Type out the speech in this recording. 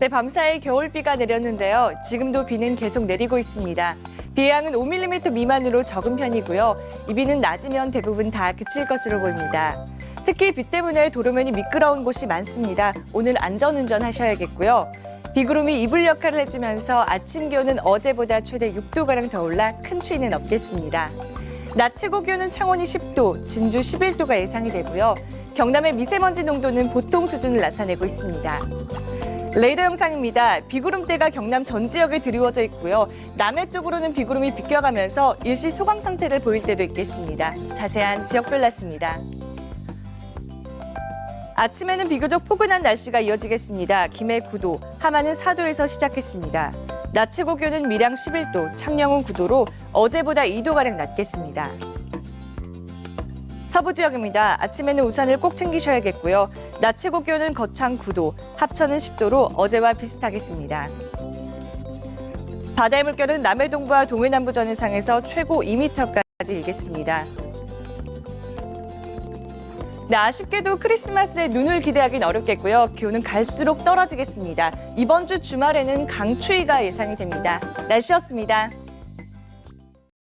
네, 밤사이 겨울비가 내렸는데요. 지금도 비는 계속 내리고 있습니다. 비의 양은 5mm 미만으로 적은 편이고요. 이 비는 낮이면 대부분 다 그칠 것으로 보입니다. 특히 비 때문에 도로면이 미끄러운 곳이 많습니다. 오늘 안전운전 하셔야겠고요. 비구름이 이불 역할을 해주면서 아침 기온은 어제보다 최대 6도가량 더 올라 큰 추위는 없겠습니다. 낮 최고 기온은 창원이 10도, 진주 11도가 예상이 되고요. 경남의 미세먼지 농도는 보통 수준을 나타내고 있습니다. 레이더 영상입니다. 비구름대가 경남 전 지역에 드리워져 있고요. 남해 쪽으로는 비구름이 비껴가면서 일시 소강 상태를 보일 때도 있겠습니다. 자세한 지역별 날씨입니다. 아침에는 비교적 포근한 날씨가 이어지겠습니다. 김해 9도, 하마는 4도에서 시작했습니다. 낮 최고 기온은 밀양 11도, 창녕은 9도로 어제보다 2도가량 낮겠습니다. 서부 지역입니다. 아침에는 우산을 꼭 챙기셔야겠고요. 낮 최고 기온은 거창 9도, 합천은 10도로 어제와 비슷하겠습니다. 바다의 물결은 남해동부와 동해남부 전해상에서 최고 2m까지 일겠습니다. 네, 아쉽게도 크리스마스에 눈을 기대하기는 어렵겠고요. 기온은 갈수록 떨어지겠습니다. 이번 주 주말에는 강추위가 예상이 됩니다. 날씨였습니다.